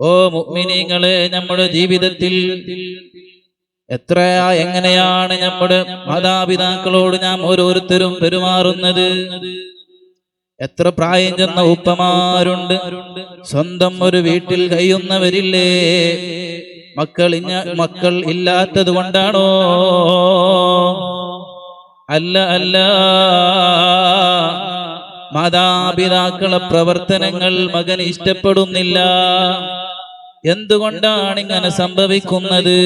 ഓ മുഅ്മിനീങ്ങളെ നമ്മുടെ ജീവിതത്തിൽ എത്രയാ എങ്ങനെയാണ് നമ്മുടെ മാതാപിതാക്കളോട് നാം ഓരോരുത്തരും പെരുമാറുന്നത്? എത്ര പ്രായം ചെന്ന ഉപ്പമാരുണ്ട്? സ്വന്തം ഒരു വീട്ടിൽ കഴിയുന്നവരില്ലേ? മക്കൾ ഇഞ്ഞ മക്കൾ ഇല്ലാത്തത് കൊണ്ടാണോ? അല്ല അല്ല. മാതാപിതാക്കളെ പ്രവർത്തനങ്ങൾ മകൻ ഇഷ്ടപ്പെടുന്നില്ല. എന്തുകൊണ്ടാണ് ഇങ്ങനെ സംഭവിക്കുന്നത്?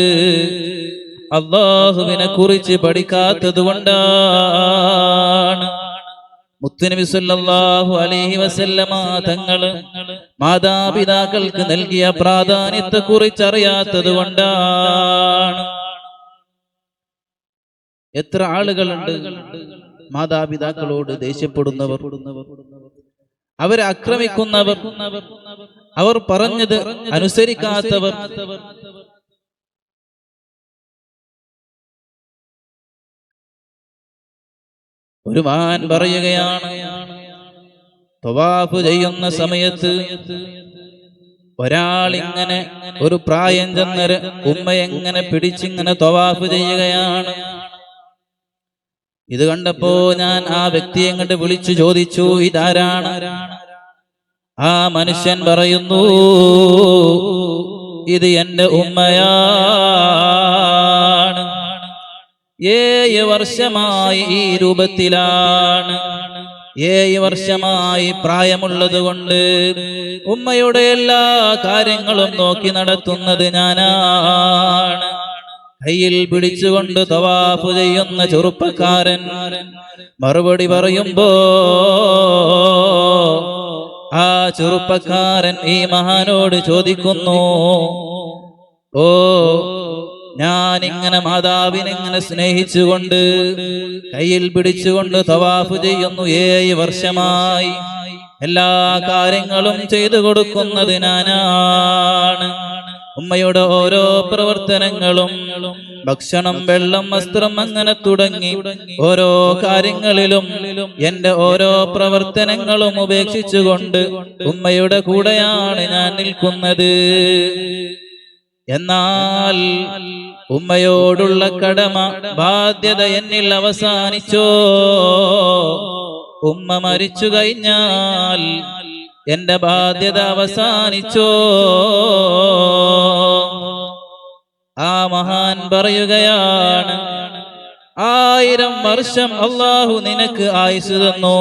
അള്ളാഹുവിനെ കുറിച്ച് പഠിക്കാത്തത് കൊണ്ടാണ്. മുത്തുനബി സല്ലല്ലാഹു അലൈഹി വസല്ലമ തങ്ങൾ മാതാപിതാക്കൾക്ക് നൽകിയ പ്രാധാന്യത്തെ കുറിച്ച് അറിയാത്തത് കൊണ്ടാണ്. എത്ര ആളുകളുണ്ട് മാതാപിതാക്കളോട് ദേഷ്യപ്പെടുന്നവർ? അവരെ ആക്രമിക്കുന്നവർ അവർ പറഞ്ഞത് അനുസരിക്കാത്തവർ. ഒരു മാൻ പറയുകയാണ് തൊവാഫ് ചെയ്യുന്ന സമയത്ത് ഒരാൾ ഇങ്ങനെ ഒരു പ്രായം ചെന്നര് ഉമ്മ എങ്ങനെ പിടിച്ചിങ്ങനെ തൊവാഫ് ചെയ്യുകയാണ്? ഇത് കണ്ടപ്പോ ഞാൻ ആ വ്യക്തിയെ കണ്ട് വിളിച്ചു ചോദിച്ചു ഇതാരാണ്? ആ മനുഷ്യൻ പറയുന്നു ഇത് എന്റെ ഉമ്മയാണ്. ഏഴ് വർഷമായി ഈ രൂപത്തിലാണ്. ഏഴ് വർഷമായി പ്രായമുള്ളത് കൊണ്ട് ഉമ്മയുടെ എല്ലാ കാര്യങ്ങളും നോക്കി നടത്തുന്നത് ഞാനാണ്. കയ്യിൽ പിടിച്ചുകൊണ്ട് തവാഫ് ചെയ്യുന്ന ചെറുപ്പക്കാരൻ മറുപടി പറയുമ്പോ ആ ചെറുപ്പക്കാരൻ ഈ മഹാനോട് ചോദിക്കുന്നു ഓ ഞാൻ ഇങ്ങനെ മാതാവിനെങ്ങനെ സ്നേഹിച്ചുകൊണ്ട് കയ്യിൽ പിടിച്ചുകൊണ്ട് തവാഫ് ചെയ്യുന്നു ഏഴ് വർഷമായി. എല്ലാ കാര്യങ്ങളും ചെയ്തു കൊടുക്കുന്നത് ഞാനാണ് ഉമ്മയുടെ ഓരോ പ്രവർത്തനങ്ങളും ഭക്ഷണം വെള്ളം വസ്ത്രം അങ്ങനെ തുടങ്ങി ഓരോ കാര്യങ്ങളിലും എന്റെ ഓരോ പ്രവർത്തനങ്ങളും ഉപേക്ഷിച്ചുകൊണ്ട് ഉമ്മയുടെ കൂടെയാണ് ഞാൻ നിൽക്കുന്നത്. എന്നാൽ ഉമ്മയോടുള്ള കടമ ബാധ്യത എന്നിൽ അവസാനിച്ചോ? ഉമ്മ മരിച്ചു കഴിഞ്ഞാൽ എന്റെ ബാധ്യത അവസാനിച്ചോ? മഹാൻ പറയുകയാണ് ആയിരം വർഷം അള്ളാഹു നിനക്ക് ആയുസ് തന്നു.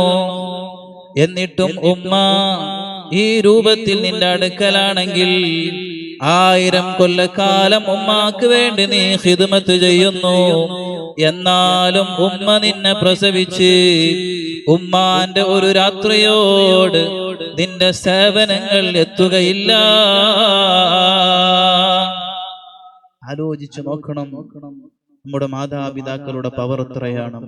എന്നിട്ടും ഉമ്മ ഈ രൂപത്തിൽ നിന്റെ അടുക്കലാണെങ്കിൽ ആയിരം കൊല്ലക്കാലം ഉമ്മാക്ക് വേണ്ടി നീ ഹിദ്മത്ത് ചെയ്യുന്നു. എന്നാലും ഉമ്മ നിന്നെ പ്രസവിച്ച് ഉമ്മാന്റെ ഒരു രാത്രിയോട് നിന്റെ സേവനങ്ങൾ എത്തുകയില്ല. ആലോചിച്ചു നോക്കണം. നമ്മുടെ മാതാപിതാക്കളുടെ പവർ എത്രയാണ്?